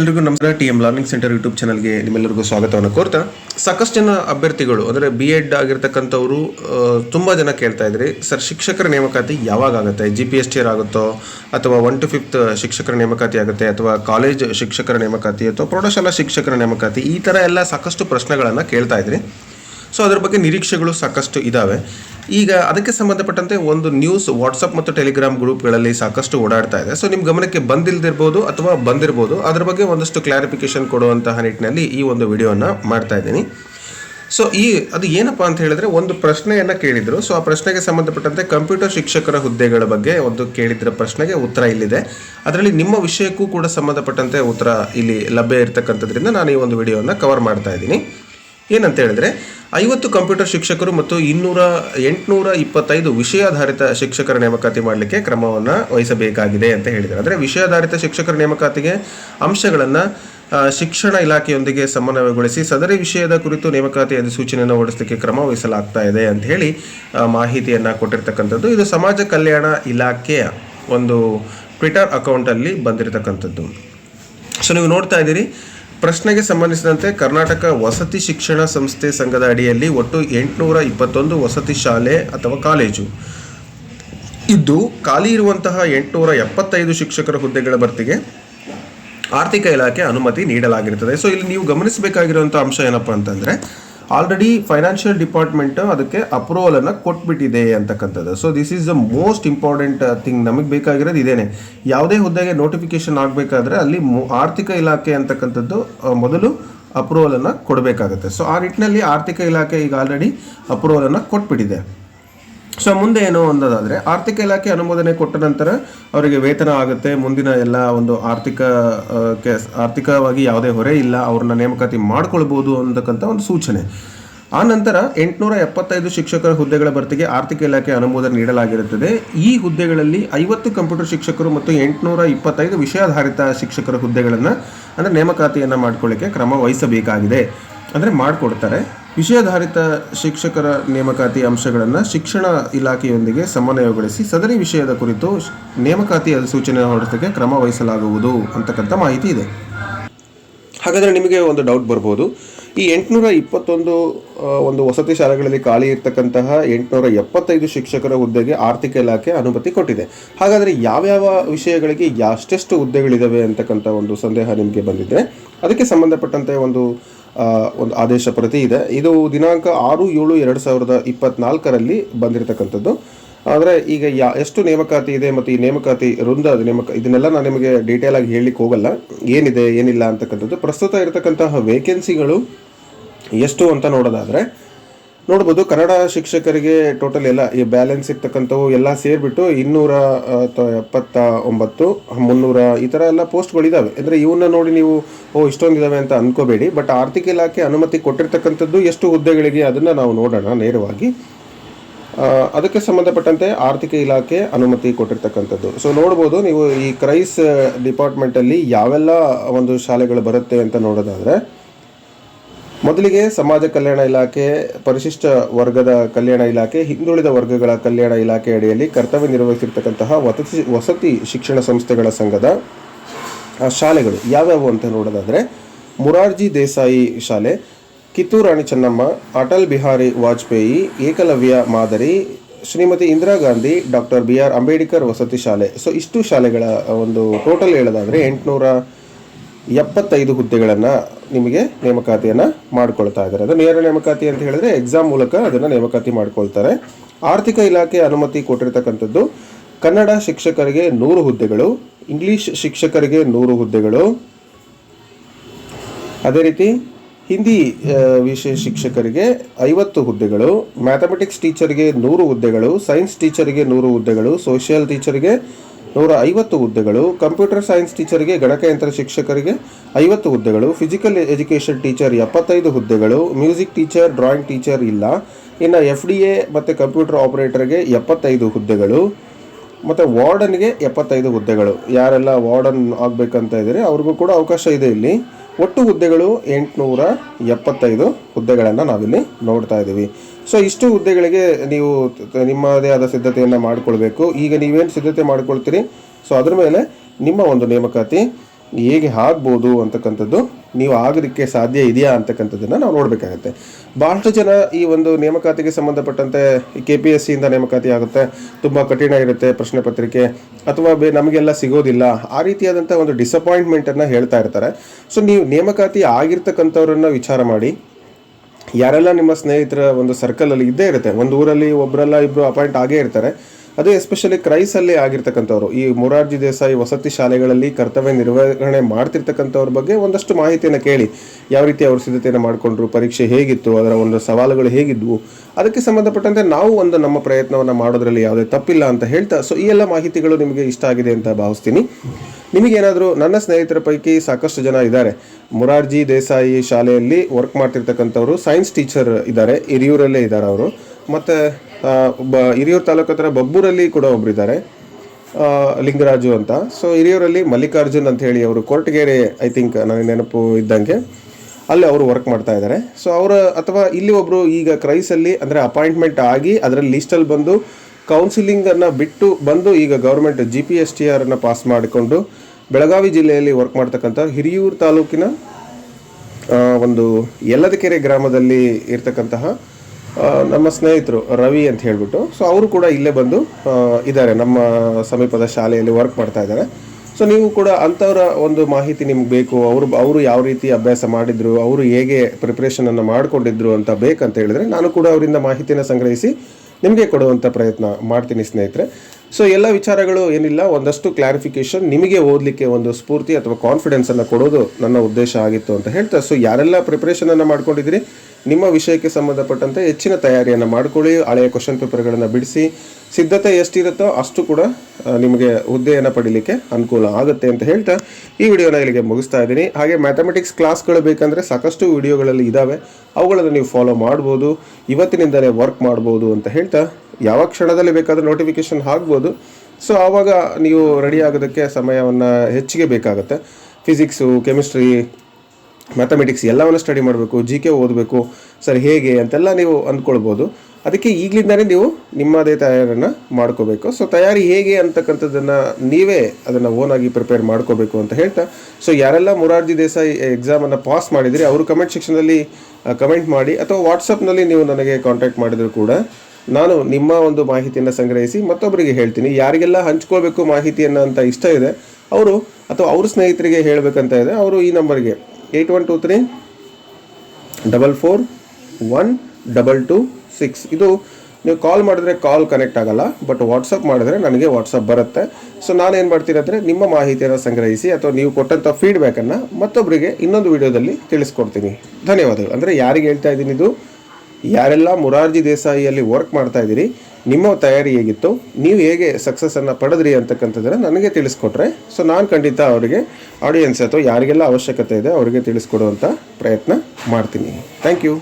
ಎಲ್ರಿಗೂ ನಮಸ್ಕಾರ. T M learning centre YouTube ಚಾನಲ್ಗೆ ನಿಮ್ಮೆಲ್ಲರಿಗೂ ಸ್ವಾಗತವನ್ನು ಕೋರ್ತಾ. ಸಾಕಷ್ಟು ಜನ ಅಭ್ಯರ್ಥಿಗಳು, ಅಂದರೆ ಬಿ ಎಡ್ ಆಗಿರ್ತಕ್ಕಂಥವ್ರು ತುಂಬ ಜನ ಕೇಳ್ತಾ ಇದ್ರಿ. ಸರ್ ಶಿಕ್ಷಕರ ನೇಮಕಾತಿ ಯಾವಾಗ ಆಗುತ್ತೆ? ಜಿ ಪಿ ಎಸ್ ಟಿ ಆಗುತ್ತೋ, ಅಥವಾ ಒನ್ ಟು ಫಿಫ್ತ್ ಶಿಕ್ಷಕರ ನೇಮಕಾತಿ ಆಗುತ್ತೆ, ಅಥವಾ ಕಾಲೇಜ್ ಶಿಕ್ಷಕರ ನೇಮಕಾತಿ, ಅಥವಾ ಪ್ರೌಢಶಾಲಾ ಶಿಕ್ಷಕರ ನೇಮಕಾತಿ, ಈ ಥರ ಎಲ್ಲ ಸಾಕಷ್ಟು ಪ್ರಶ್ನೆಗಳನ್ನು ಕೇಳ್ತಾ ಇದ್ರಿ. ಸೊ ಅದರ ಬಗ್ಗೆ ನಿರೀಕ್ಷೆಗಳು ಸಾಕಷ್ಟು ಇದ್ದಾವೆ ಈಗ ಅದಕ್ಕೆ ಸಂಬಂಧಪಟ್ಟಂತೆ ಒಂದು ನ್ಯೂಸ್ ವಾಟ್ಸಪ್ ಮತ್ತು ಟೆಲಿಗ್ರಾಮ್ ಗ್ರೂಪ್ಗಳಲ್ಲಿ ಸಾಕಷ್ಟು ಓಡಾಡ್ತಾ ಇದೆ. ಸೊ ನಿಮ್ಮ ಗಮನಕ್ಕೆ ಬಂದಿಲ್ದಿರ್ಬೋದು ಅಥವಾ ಬಂದಿರ್ಬೋದು, ಅದರ ಬಗ್ಗೆ ಒಂದಷ್ಟು ಕ್ಲಾರಿಫಿಕೇಶನ್ ಕೊಡುವಂತಹ ನಿಟ್ಟಿನಲ್ಲಿ ಈ ಒಂದು ವಿಡಿಯೋನ ಮಾಡ್ತಾ ಇದ್ದೀನಿ. ಸೊ ಈ ಅದು ಏನಪ್ಪಾ ಅಂತ ಹೇಳಿದ್ರೆ, ಒಂದು ಪ್ರಶ್ನೆಯನ್ನು ಕೇಳಿದ್ರು. ಸೊ ಆ ಪ್ರಶ್ನೆಗೆ ಸಂಬಂಧಪಟ್ಟಂತೆ ಕಂಪ್ಯೂಟರ್ ಶಿಕ್ಷಕರ ಹುದ್ದೆಗಳ ಬಗ್ಗೆ ಒಂದು ಕೇಳಿದ್ರ ಪ್ರಶ್ನೆಗೆ ಉತ್ತರ ಇಲ್ಲಿದೆ. ಅದರಲ್ಲಿ ನಿಮ್ಮ ವಿಷಯಕ್ಕೂ ಕೂಡ ಸಂಬಂಧಪಟ್ಟಂತೆ ಉತ್ತರ ಇಲ್ಲಿ ಲಭ್ಯ ಇರತಕ್ಕಂಥದ್ರಿಂದ ನಾನು ಈ ಒಂದು ವಿಡಿಯೋನ ಕವರ್ ಮಾಡ್ತಾ ಇದ್ದೀನಿ. ಏನಂತ ಹೇಳಿದ್ರೆ, ಐವತ್ತು ಕಂಪ್ಯೂಟರ್ ಶಿಕ್ಷಕರು ಮತ್ತು ಇನ್ನೂರ ಎಂಟುನೂರ ಇಪ್ಪತ್ತೈದು ವಿಷಯಾಧಾರಿತ ಶಿಕ್ಷಕರ ನೇಮಕಾತಿ ಮಾಡಲಿಕ್ಕೆ ಕ್ರಮವನ್ನು ವಹಿಸಬೇಕಾಗಿದೆ ಅಂತ ಹೇಳಿದ್ದಾರೆ. ಅಂದರೆ ವಿಷಯಾಧಾರಿತ ಶಿಕ್ಷಕರ ನೇಮಕಾತಿಗೆ ಅಂಶಗಳನ್ನು ಶಿಕ್ಷಣ ಇಲಾಖೆಯೊಂದಿಗೆ ಸಮನ್ವಯಗೊಳಿಸಿ ಸದರಿ ವಿಷಯದ ಕುರಿತು ನೇಮಕಾತಿ ಅಧಿಸೂಚನೆಯನ್ನು ಹೊರಡಿಸಲಿಕ್ಕೆ ಕ್ರಮ ವಹಿಸಲಾಗ್ತಾ ಇದೆ ಅಂತ ಹೇಳಿ ಮಾಹಿತಿಯನ್ನು ಕೊಟ್ಟಿರ್ತಕ್ಕಂಥದ್ದು. ಇದು ಸಮಾಜ ಕಲ್ಯಾಣ ಇಲಾಖೆಯ ಒಂದು ಟ್ವಿಟರ್ ಅಕೌಂಟಲ್ಲಿ ಬಂದಿರತಕ್ಕಂಥದ್ದು. ಸೊ ನೀವು ನೋಡ್ತಾ ಇದ್ದೀರಿ ಪ್ರಶ್ನೆಗೆ ಸಂಬಂಧಿಸಿದಂತೆ ಕರ್ನಾಟಕ ವಸತಿ ಶಿಕ್ಷಣ ಸಂಸ್ಥೆ ಸಂಘದ ಅಡಿಯಲ್ಲಿ ಒಟ್ಟು ಎಂಟುನೂರ ಇಪ್ಪತ್ತೊಂದು ವಸತಿ ಶಾಲೆ ಅಥವಾ ಕಾಲೇಜು. ಇದ್ದು, ಖಾಲಿ ಇರುವಂತಹ ಎಂಟುನೂರ ಎಪ್ಪತ್ತೈದು ಶಿಕ್ಷಕರ ಹುದ್ದೆಗಳ ಭರ್ತಿಗೆ ಆರ್ಥಿಕ ಇಲಾಖೆ ಅನುಮತಿ ನೀಡಲಾಗಿರುತ್ತದೆ. ಸೊ ಇಲ್ಲಿ ನೀವು ಗಮನಿಸಬೇಕಾಗಿರುವಂಥ ಅಂಶ ಏನಪ್ಪ ಅಂತಂದರೆ ಆಲ್ರೆಡಿ ಫೈನಾನ್ಷಿಯಲ್ ಡಿಪಾರ್ಟ್ಮೆಂಟ್ ಅದಕ್ಕೆ ಅಪ್ರೂವಲ್ ಅನ್ನು ಕೊಟ್ಬಿಟ್ಟಿದೆ ಅಂತಕ್ಕಂಥದ್ದು. So this is the most important thing ನಮಗೆ ಬೇಕಾಗಿರೋದು ಇದೇನೆ. ಯಾವುದೇ ಹುದ್ದೆಗೆ ನೋಟಿಫಿಕೇಶನ್ ಆಗಬೇಕಾದ್ರೆ ಅಲ್ಲಿ ಆರ್ಥಿಕ ಇಲಾಖೆ ಅಂತಕ್ಕಂಥದ್ದು ಮೊದಲು ಅಪ್ರೂವಲ್ ಅನ್ನು ಕೊಡಬೇಕಾಗುತ್ತೆ. ಸೊ ಆ ನಿಟ್ಟಿನಲ್ಲಿ ಆರ್ಥಿಕ ಇಲಾಖೆ ಈಗ ಆಲ್ರೆಡಿ ಅಪ್ರೂವಲ್ ಅನ್ನು ಕೊಟ್ಬಿಟ್ಟಿದೆ. ಸೊ ಮುಂದೆ ಏನು ಅಂದದಾದ್ರೆ ಆರ್ಥಿಕ ಇಲಾಖೆ ಅನುಮೋದನೆ ಕೊಟ್ಟ ನಂತರ ಅವರಿಗೆ ವೇತನ ಆಗುತ್ತೆ. ಮುಂದಿನ ಎಲ್ಲ ಒಂದು ಆರ್ಥಿಕ ಆರ್ಥಿಕವಾಗಿ ಯಾವುದೇ ಹೊರೆ ಇಲ್ಲ. ಅವ್ರನ್ನ ನೇಮಕಾತಿ ಮಾಡ್ಕೊಳ್ಬೋದು ಅಂತಕ್ಕಂಥ ಒಂದು ಸೂಚನೆ. ಆ ನಂತರ ಎಂಟುನೂರ ಎಪ್ಪತ್ತೈದು ಶಿಕ್ಷಕರ ಹುದ್ದೆಗಳ ಭರ್ತಿಗೆ ಆರ್ಥಿಕ ಇಲಾಖೆ ಅನುಮೋದನೆ ನೀಡಲಾಗಿರುತ್ತದೆ. ಈ ಹುದ್ದೆಗಳಲ್ಲಿ ಐವತ್ತು ಕಂಪ್ಯೂಟರ್ ಶಿಕ್ಷಕರು ಮತ್ತು ಎಂಟುನೂರ ಇಪ್ಪತ್ತೈದು ವಿಷಯಾಧಾರಿತ ಶಿಕ್ಷಕರ ಹುದ್ದೆಗಳನ್ನು, ಅಂದರೆ ನೇಮಕಾತಿಯನ್ನು ಮಾಡ್ಕೊಳ್ಳಿಕ್ಕೆ ಕ್ರಮ ವಹಿಸಬೇಕಾಗಿದೆ. ಅಂದರೆ ಮಾಡಿಕೊಡ್ತಾರೆ. ವಿಷಯಾಧಾರಿತ ಶಿಕ್ಷಕರ ನೇಮಕಾತಿ ಅಂಶಗಳನ್ನು ಶಿಕ್ಷಣ ಇಲಾಖೆಯೊಂದಿಗೆ ಸಮನ್ವಯಗೊಳಿಸಿ ಸದರಿ ವಿಷಯದ ಕುರಿತು ನೇಮಕಾತಿ ಅಧಿಸೂಚನೆ ಹೊರಡಿಸಲಿಕ್ಕೆ ಕ್ರಮ ವಹಿಸಲಾಗುವುದು ಅಂತಕ್ಕಂಥ ಮಾಹಿತಿ ಇದೆ. ಹಾಗಾದರೆ ನಿಮಗೆ ಒಂದು ಡೌಟ್ ಬರ್ಬೋದು. ಈ ಎಂಟುನೂರ ಇಪ್ಪತ್ತೊಂದು ಒಂದು ವಸತಿ ಶಾಲೆಗಳಲ್ಲಿ ಖಾಲಿ ಇರ್ತಕ್ಕಂತಹ ಎಂಟುನೂರ ಎಪ್ಪತ್ತೈದು ಶಿಕ್ಷಕರ ಹುದ್ದೆಗೆ ಆರ್ಥಿಕ ಇಲಾಖೆ ಅನುಮತಿ ಕೊಟ್ಟಿದೆ. ಹಾಗಾದರೆ ಯಾವ್ಯಾವ ವಿಷಯಗಳಿಗೆ ಎಷ್ಟೆಷ್ಟು ಹುದ್ದೆಗಳಿದ್ದಾವೆ ಅಂತಕ್ಕಂಥ ಒಂದು ಸಂದೇಹ ನಿಮಗೆ ಬಂದಿದೆ. ಅದಕ್ಕೆ ಸಂಬಂಧಪಟ್ಟಂತೆ ಒಂದು ಒಂದು ಆದೇಶ ಪ್ರತಿ ಇದೆ. ಇದು ದಿನಾಂಕ ಆರು ಏಳು ಎರಡು ಸಾವಿರದ ಇಪ್ಪತ್ನಾಲ್ಕರಲ್ಲಿ ಬಂದಿರತಕ್ಕಂಥದ್ದು. ಆದರೆ ಈಗ ಯಾ, ಎಷ್ಟು ನೇಮಕಾತಿ ಇದೆ ಮತ್ತು ಈ ನೇಮಕಾತಿ ವೃಂದ ನೇಮಕ, ಇದನ್ನೆಲ್ಲ ನಾನು ನಿಮಗೆ ಡೀಟೇಲ್ ಆಗಿ ಹೇಳಲಿಕ್ಕೆ ಹೋಗಲ್ಲ. ಏನಿದೆ, ಏನಿಲ್ಲ ಅಂತಕ್ಕಂಥದ್ದು. ಪ್ರಸ್ತುತ ಇರತಕ್ಕಂತಹ ವೇಕೆನ್ಸಿಗಳು ಎಷ್ಟು ಅಂತ ನೋಡೋದಾದರೆ ನೋಡ್ಬೋದು, ಕನ್ನಡ ಶಿಕ್ಷಕರಿಗೆ ಟೋಟಲ್ ಎಲ್ಲ ಈ ಬ್ಯಾಲೆನ್ಸ್ ಇರ್ತಕ್ಕಂಥವು ಎಲ್ಲ ಸೇರಿಬಿಟ್ಟು ಇನ್ನೂರ ಎಪ್ಪತ್ತ ಒಂಬತ್ತು ಮುನ್ನೂರ ಈ ಥರ ಎಲ್ಲ ಪೋಸ್ಟ್ಗಳಿದ್ದಾವೆ ಅಂದರೆ ಇವನ್ನ ನೋಡಿ ನೀವು, ಓ ಇಷ್ಟೊಂದಿದ್ದಾವೆ ಅಂತ ಅಂದ್ಕೋಬೇಡಿ ಬಟ್ ಆರ್ಥಿಕ ಇಲಾಖೆ ಅನುಮತಿ ಕೊಟ್ಟಿರ್ತಕ್ಕಂಥದ್ದು ಎಷ್ಟು ಹುದ್ದೆಗಳಿಗೆ ಅದನ್ನು ನಾವು ನೋಡೋಣ ನೇರವಾಗಿ. ಅದಕ್ಕೆ ಸಂಬಂಧಪಟ್ಟಂತೆ ಆರ್ಥಿಕ ಇಲಾಖೆ ಅನುಮತಿ ಕೊಟ್ಟಿರ್ತಕ್ಕಂಥದ್ದು. ಸೊ ನೋಡ್ಬೋದು, ನೀವು ಈ ಕ್ರೈಸ್, ಡಿಪಾರ್ಟ್ಮೆಂಟಲ್ಲಿ ಯಾವೆಲ್ಲ ಒಂದು ಶಾಲೆಗಳು ಬರುತ್ತೆ ಅಂತ ನೋಡೋದಾದರೆ ಮೊದಲಿಗೆ ಸಮಾಜ ಕಲ್ಯಾಣ ಇಲಾಖೆ, ಪರಿಶಿಷ್ಟ ವರ್ಗದ ಕಲ್ಯಾಣ ಇಲಾಖೆ, ಹಿಂದುಳಿದ ವರ್ಗಗಳ ಕಲ್ಯಾಣ ಇಲಾಖೆ ಅಡಿಯಲ್ಲಿ ಕರ್ತವ್ಯ ನಿರ್ವಹಿಸಿರ್ತಕ್ಕಂತಹ ವಸತಿ ವಸತಿ ಶಿಕ್ಷಣ ಸಂಸ್ಥೆಗಳ ಸಂಘದ ಶಾಲೆಗಳು ಯಾವ್ಯಾವು ಅಂತ ನೋಡೋದಾದರೆ, ಮುರಾರ್ಜಿ ದೇಸಾಯಿ ಶಾಲೆ, ಕಿತ್ತೂರು ರಾಣಿ ಚೆನ್ನಮ್ಮ, ಅಟಲ್ ಬಿಹಾರಿ ವಾಜಪೇಯಿ, ಏಕಲವ್ಯ ಮಾದರಿ, Shrimati Indira Gandhi, doctor B R Ambedkar ವಸತಿ ಶಾಲೆ. ಸೊ ಇಷ್ಟು ಶಾಲೆಗಳ ಒಂದು ಟೋಟಲ್ ಹೇಳೋದಾದರೆ ಎಂಟುನೂರ ಎಪ್ಪತ್ತೈದು ಹುದ್ದೆಗಳನ್ನು ನಿಮಗೆ ನೇಮಕಾತಿಯನ್ನು ಮಾಡ್ಕೊಳ್ತಾ ಇದ್ದಾರೆ. ಅದು ನೇರ ನೇಮಕಾತಿ ಅಂತ ಹೇಳಿದ್ರೆ ಎಕ್ಸಾಮ್ ಮೂಲಕ ಅದನ್ನು ನೇಮಕಾತಿ ಮಾಡ್ಕೊಳ್ತಾರೆ. ಆರ್ಥಿಕ ಇಲಾಖೆ ಅನುಮತಿ ಕೊಟ್ಟಿರ್ತಕ್ಕಂಥದ್ದು ಕನ್ನಡ ಶಿಕ್ಷಕರಿಗೆ ನೂರು ಹುದ್ದೆಗಳು, ಇಂಗ್ಲಿಷ್ ಶಿಕ್ಷಕರಿಗೆ ನೂರು ಹುದ್ದೆಗಳು. ಅದೇ ರೀತಿ ಹಿಂದಿ ವಿಷಯ ಶಿಕ್ಷಕರಿಗೆ ಐವತ್ತು ಹುದ್ದೆಗಳು ಮ್ಯಾಥಮೆಟಿಕ್ಸ್ ಟೀಚರ್ಗೆ ನೂರು ಹುದ್ದೆಗಳು ಸೈನ್ಸ್ ಟೀಚರಿಗೆ ನೂರು ಹುದ್ದೆಗಳು ಸೋಷಿಯಲ್ ಟೀಚರ್ಗೆ ನೂರ ಐವತ್ತು ಹುದ್ದೆಗಳು ಕಂಪ್ಯೂಟರ್ ಸೈನ್ಸ್ ಟೀಚರ್ಗೆ ಗಣಕಯಂತ್ರ ಶಿಕ್ಷಕರಿಗೆ ಐವತ್ತು ಹುದ್ದೆಗಳು, ಫಿಸಿಕಲ್ ಎಜುಕೇಷನ್ ಟೀಚರ್ ಎಪ್ಪತ್ತೈದು ಹುದ್ದೆಗಳು, ಮ್ಯೂಸಿಕ್ ಟೀಚರ್, ಡ್ರಾಯಿಂಗ್ ಟೀಚರ್ ಇಲ್ಲ. ಇನ್ನು ಎಫ್ ಡಿ ಎ ಮತ್ತು ಕಂಪ್ಯೂಟರ್ ಆಪರೇಟರ್ಗೆ ಎಪ್ಪತ್ತೈದು ಹುದ್ದೆಗಳು, ಮತ್ತು ವಾರ್ಡನ್ಗೆ ಎಪ್ಪತ್ತೈದು ಹುದ್ದೆಗಳು. ಯಾರೆಲ್ಲ ವಾರ್ಡನ್ ಆಗಬೇಕಂತ ಇದ್ದಾರೆ, ಅವ್ರಿಗೂ ಕೂಡ ಅವಕಾಶ ಇದೆ ಇಲ್ಲಿ. ಒಟ್ಟು ಹುದ್ದೆಗಳು ಎಂಟುನೂರ ಎಪ್ಪತ್ತೈದು ಹುದ್ದೆಗಳನ್ನು ನಾವಿಲ್ಲಿ ನೋಡ್ತಾ ಇದ್ದೀವಿ. ಸೊ ಇಷ್ಟು ಹುದ್ದೆಗಳಿಗೆ ನೀವು ನಿಮ್ಮದೇ ಆದ ಸಿದ್ಧತೆಯನ್ನು ಮಾಡಿಕೊಳ್ಬೇಕು. ಈಗ ನೀವೇನು ಸಿದ್ಧತೆ ಮಾಡಿಕೊಳ್ತೀರಿ? ಸೊ ಅದ್ರ ಮೇಲೆ ನಿಮ್ಮ ಒಂದು ನೇಮಕಾತಿ ಹೇಗೆ ಆಗ್ಬೋದು ಅಂತಕ್ಕಂಥದ್ದು ನೀವು ಆಗಲಿಕ್ಕೆ ಸಾಧ್ಯ ಇದೆಯಾ ಅಂತಕ್ಕಂಥದ್ದನ್ನು ನಾವು ನೋಡಬೇಕಾಗತ್ತೆ. ಭಾಳಷ್ಟು ಜನ ಈ ಒಂದು ನೇಮಕಾತಿಗೆ ಸಂಬಂಧಪಟ್ಟಂತೆ ಕೆ ಪಿ ಎಸ್ ಸಿಯಿಂದ ನೇಮಕಾತಿ ಆಗುತ್ತೆ. ತುಂಬ ಕಠಿಣ ಇರುತ್ತೆ ಪ್ರಶ್ನೆ ಪತ್ರಿಕೆ ಅಥವಾ ಬೇ ನಮಗೆಲ್ಲ ಸಿಗೋದಿಲ್ಲ. ಆ ರೀತಿಯಾದಂಥ ಒಂದು ಡಿಸಪಾಯಿಂಟ್ಮೆಂಟನ್ನು ಹೇಳ್ತಾ ಇರ್ತಾರೆ. ಸೊ ನೀವು ನೇಮಕಾತಿ ಆಗಿರ್ತಕ್ಕಂಥವ್ರನ್ನ ವಿಚಾರ ಮಾಡಿ. ಯಾರೆಲ್ಲ ನಿಮ್ಮ ಸ್ನೇಹಿತರ ಒಂದು ಸರ್ಕಲಲ್ಲಿ ಇದ್ದೇ ಇರುತ್ತೆ ಒಂದು ಊರಲ್ಲಿ ಒಬ್ಬರೆಲ್ಲ ಇಬ್ಬರು ಅಪಾಯಿಂಟ್ ಆಗೇ ಇರ್ತಾರೆ ಅದು ಎಸ್ಪೆಷಲಿ ಕ್ರೈಸಲ್ಲಿ ಆಗಿರ್ತಕ್ಕಂಥವ್ರು. ಈ ಮೊರಾರ್ಜಿ ದೇಸಾಯಿ ವಸತಿ ಶಾಲೆಗಳಲ್ಲಿ ಕರ್ತವ್ಯ ನಿರ್ವಹಣೆ ಮಾಡ್ತಿರ್ತಕ್ಕಂಥವ್ರ ಬಗ್ಗೆ ಒಂದಷ್ಟು ಮಾಹಿತಿಯನ್ನು ಕೇಳಿ. ಯಾವ ರೀತಿ ಅವರು ಸಿದ್ಧತೆಯನ್ನು ಮಾಡಿಕೊಂಡ್ರು, ಪರೀಕ್ಷೆ ಹೇಗಿತ್ತು, ಅದರ ಒಂದು ಸವಾಲುಗಳು ಹೇಗಿದ್ವು, ಅದಕ್ಕೆ ಸಂಬಂಧಪಟ್ಟಂತೆ ನಾವು ಒಂದು ನಮ್ಮ ಪ್ರಯತ್ನವನ್ನು ಮಾಡೋದ್ರಲ್ಲಿ ಯಾವುದೇ ತಪ್ಪಿಲ್ಲ ಅಂತ ಹೇಳ್ತಾ ಸೊ ಈ ಎಲ್ಲ ಮಾಹಿತಿಗಳು ನಿಮಗೆ ಇಷ್ಟ ಆಗಿದೆ ಅಂತ ಭಾವಿಸ್ತೀನಿ. ನಿಮಗೇನಾದರೂ ನನ್ನ ಸ್ನೇಹಿತರ ಪೈಕಿ ಸಾಕಷ್ಟು ಜನ ಇದ್ದಾರೆ. ಮೊರಾರ್ಜಿ ದೇಸಾಯಿ ಶಾಲೆಯಲ್ಲಿ ವರ್ಕ್ ಮಾಡ್ತಿರ್ತಕ್ಕಂಥವ್ರು ಸೈನ್ಸ್ ಟೀಚರ್ ಇದ್ದಾರೆ. ಹಿರಿಯೂರಲ್ಲೇ ಇದ್ದಾರೆ ಅವರು. ಮತ್ತು ಒಬ್ಬ ಹಿರಿಯೂರು ತಾಲೂಕು ಹತ್ರ ಬಬ್ಬೂರಲ್ಲಿ ಕೂಡ ಒಬ್ಬರಿದ್ದಾರೆ ಲಿಂಗರಾಜು ಅಂತ. ಸೊ ಹಿರಿಯೂರಲ್ಲಿ ಮಲ್ಲಿಕಾರ್ಜುನ್ ಅಂತ ಹೇಳಿ ಅವರು ಕೊರಟಗೆರೆ ಐ ಥಿಂಕ್ ನನಗೆ ನೆನಪು ಇದ್ದಂಗೆ ಅಲ್ಲಿ ಅವರು ವರ್ಕ್ ಮಾಡ್ತಾ ಇದ್ದಾರೆ. ಸೊ ಅವರ ಅಥವಾ ಇಲ್ಲಿ ಒಬ್ಬರು ಈಗ ಕ್ರೈಸಲ್ಲಿ ಅಂದರೆ ಅಪಾಯಿಂಟ್ಮೆಂಟ್ ಆಗಿ ಅದರಲ್ಲಿ ಲಿಸ್ಟಲ್ಲಿ ಬಂದು ಕೌನ್ಸಿಲಿಂಗನ್ನು ಬಿಟ್ಟು ಬಂದು ಈಗ government G P S T ಆರನ್ನು pass ಮಾಡಿಕೊಂಡು ಬೆಳಗಾವಿ ಜಿಲ್ಲೆಯಲ್ಲಿ ವರ್ಕ್ ಮಾಡ್ತಕ್ಕಂಥ ಹಿರಿಯೂರು ತಾಲೂಕಿನ ಒಂದು ಯಲ್ಲದಕೆರೆ ಗ್ರಾಮದಲ್ಲಿ ಇರ್ತಕ್ಕಂತಹ ನಮ್ಮ ಸ್ನೇಹಿತರು ರವಿ ಅಂತ ಹೇಳಿಬಿಟ್ಟು ಸೊ ಅವರು ಕೂಡ ಇಲ್ಲೇ ಬಂದು ಇದ್ದಾರೆ, ನಮ್ಮ ಸಮೀಪದ ಶಾಲೆಯಲ್ಲಿ ವರ್ಕ್ ಮಾಡ್ತಾ ಇದ್ದಾರೆ. ಸೊ ನೀವು ಕೂಡ ಅಂಥವರ ಒಂದು ಮಾಹಿತಿ ನಿಮ್ಗೆ ಬೇಕು, ಅವರು ಅವರು ಯಾವ ರೀತಿ ಅಭ್ಯಾಸ ಮಾಡಿದ್ರು, ಅವರು ಹೇಗೆ ಪ್ರಿಪ್ರೇಷನನ್ನು ಮಾಡಿಕೊಂಡಿದ್ರು ಅಂತ ಬೇಕಂತ ಹೇಳಿದ್ರೆ, ನಾನು ಕೂಡ ಅವರಿಂದ ಮಾಹಿತಿಯನ್ನು ಸಂಗ್ರಹಿಸಿ ನಿಮಗೆ ಕೊಡುವಂಥ ಪ್ರಯತ್ನ ಮಾಡ್ತೀನಿ ಸ್ನೇಹಿತರೆ. ಸೊ ಎಲ್ಲ ವಿಚಾರಗಳು ಏನಿಲ್ಲ, ಒಂದಷ್ಟು ಕ್ಲಾರಿಫಿಕೇಶನ್ ನಿಮಗೆ ಓದಲಿಕ್ಕೆ ಒಂದು ಸ್ಫೂರ್ತಿ ಅಥವಾ ಕಾನ್ಫಿಡೆನ್ಸನ್ನು ಕೊಡೋದು ನನ್ನ ಉದ್ದೇಶ ಆಗಿತ್ತು ಅಂತ ಹೇಳ್ತಾ. ಸೊ ಯಾರೆಲ್ಲ ಪ್ರಿಪ್ರೇಷನನ್ನು ಮಾಡ್ಕೊಂಡಿದ್ದೀರಿ, ನಿಮ್ಮ ವಿಷಯಕ್ಕೆ ಸಂಬಂಧಪಟ್ಟಂತೆ ಹೆಚ್ಚಿನ ತಯಾರಿಯನ್ನು ಮಾಡ್ಕೊಳ್ಳಿ, ಹಳೆಯ ಕ್ವಶನ್ ಪೇಪರ್ಗಳನ್ನು ಬಿಡಿಸಿ. ಸಿದ್ಧತೆ ಎಷ್ಟಿರುತ್ತೋ ಅಷ್ಟು ಕೂಡ ನಿಮಗೆ ಹುದ್ದೆಯನ್ನು ಪಡೀಲಿಕ್ಕೆ ಅನುಕೂಲ ಆಗುತ್ತೆ ಅಂತ ಹೇಳ್ತಾ. ಈ ವಿಡಿಯೋನ ಇಲ್ಲಿಗೆ ಮುಗಿಸ್ತಾ ಇದ್ದೀನಿ. ಹಾಗೆ ಮ್ಯಾಥಮೆಟಿಕ್ಸ್ ಕ್ಲಾಸ್ಗಳು ಬೇಕಂದರೆ ಸಾಕಷ್ಟು ವಿಡಿಯೋಗಳಲ್ಲಿ ಇದ್ದಾವೆ ಅವುಗಳನ್ನು ನೀವು ಫಾಲೋ ಮಾಡ್ಬೋದು, ಇವತ್ತಿನಿಂದಲೇ ವರ್ಕ್ ಮಾಡ್ಬೋದು ಅಂತ ಹೇಳ್ತಾ. ಯಾವ ಕ್ಷಣದಲ್ಲಿ ಬೇಕಾದರೂ ನೋಟಿಫಿಕೇಶನ್ ಆಗ್ಬೋದು ಸೊ ಆವಾಗ ನೀವು ರೆಡಿ ಆಗೋದಕ್ಕೆ ಸಮಯವನ್ನು ಹೆಚ್ಚಿಗೆ ಬೇಕಾಗುತ್ತೆ. ಫಿಸಿಕ್ಸು ಕೆಮಿಸ್ಟ್ರಿ ಮ್ಯಾಥಮೆಟಿಕ್ಸ್ ಎಲ್ಲವನ್ನು ಸ್ಟಡಿ ಮಾಡಬೇಕು ಜಿ ಕೆ ಓದಬೇಕು, ಸರ್ ಹೇಗೆ ಅಂತೆಲ್ಲ ನೀವು ಅಂದ್ಕೊಳ್ಬೋದು. ಅದಕ್ಕೆ ಈಗಲಿಂದಲೇ ನೀವು ನಿಮ್ಮದೇ ತಯಾರನ್ನು ಮಾಡ್ಕೋಬೇಕು. ಸೊ ತಯಾರಿ ಹೇಗೆ ಅಂತಕ್ಕಂಥದ್ದನ್ನು ನೀವೇ ಅದನ್ನು ಓನಾಗಿ ಪ್ರಿಪೇರ್ ಮಾಡ್ಕೋಬೇಕು ಅಂತ ಹೇಳ್ತಾ. ಸೊ ಯಾರೆಲ್ಲ ಮುರಾರ್ಜಿ ದೇಸಾಯಿ ಎಕ್ಸಾಮನ್ನು ಪಾಸ್ ಮಾಡಿದರೆ, ಅವರು ಕಮೆಂಟ್ ಸೆಕ್ಷನಲ್ಲಿ ಕಮೆಂಟ್ ಮಾಡಿ, ಅಥವಾ ವಾಟ್ಸಪ್ನಲ್ಲಿ ನೀವು ನನಗೆ ಕಾಂಟ್ಯಾಕ್ಟ್ ಮಾಡಿದರೂ ಕೂಡ ನಾನು ನಿಮ್ಮ ಒಂದು ಮಾಹಿತಿಯನ್ನು ಸಂಗ್ರಹಿಸಿ ಮತ್ತೊಬ್ಬರಿಗೆ ಹೇಳ್ತೀನಿ. ಯಾರಿಗೆಲ್ಲ ಹಂಚ್ಕೊಳ್ಬೇಕು ಮಾಹಿತಿಯನ್ನು ಅಂತ ಇಷ್ಟ ಇದೆ, ಅವರು ಅಥವಾ ಅವ್ರ ಸ್ನೇಹಿತರಿಗೆ ಹೇಳಬೇಕಂತ ಇದೆ, ಅವರು ಈ ನಂಬರ್ಗೆ eight one two three double four one double two six. ಇದು ನೀವು ಕಾಲ್ ಮಾಡಿದ್ರೆ ಕಾಲ್ ಕನೆಕ್ಟ್ ಆಗಲ್ಲ, ಬಟ್ ವಾಟ್ಸಪ್ ಮಾಡಿದ್ರೆ ನನಗೆ ವಾಟ್ಸಪ್ ಬರುತ್ತೆ. ಸೊ ಏನು ಮಾಡ್ತೀನಿ ಅಂದರೆ ನಿಮ್ಮ ಮಾಹಿತಿಯನ್ನು ಸಂಗ್ರಹಿಸಿ ಅಥವಾ ನೀವು ಕೊಟ್ಟಂಥ ಫೀಡ್ಬ್ಯಾಕನ್ನು ಮತ್ತೊಬ್ಬರಿಗೆ ಇನ್ನೊಂದು ವಿಡಿಯೋದಲ್ಲಿ ತಿಳಿಸ್ಕೊಡ್ತೀನಿ. ಧನ್ಯವಾದಗಳು. ಅಂದರೆ ಯಾರಿಗೆ ಹೇಳ್ತಾ ಇದ್ದೀನಿ ಇದು? ಯಾರೆಲ್ಲ ಮುರಾರ್ಜಿ ದೇಸಾಯಿಯಲ್ಲಿ ವರ್ಕ್ ಮಾಡ್ತಾ ಇದ್ದೀರಿ, ನಿಮ್ಮ ತಯಾರಿ ಹೇಗಿತ್ತು, ನೀವು ಹೇಗೆ ಸಕ್ಸಸ್ಸನ್ನು ಪಡೆದ್ರಿ ಅಂತಕ್ಕಂಥದ್ದನ್ನು ನನಗೆ ತಿಳಿಸ್ಕೊಟ್ರೆ ಸೊ ನಾನು ಖಂಡಿತ ಅವರಿಗೆ ಆಡಿಯನ್ಸ್ ಅಥವಾ ಯಾರಿಗೆಲ್ಲ ಅವಶ್ಯಕತೆ ಇದೆ ಅವರಿಗೆ ತಿಳಿಸ್ಕೊಡುವಂಥ ಪ್ರಯತ್ನ ಮಾಡ್ತೀನಿ. Thank you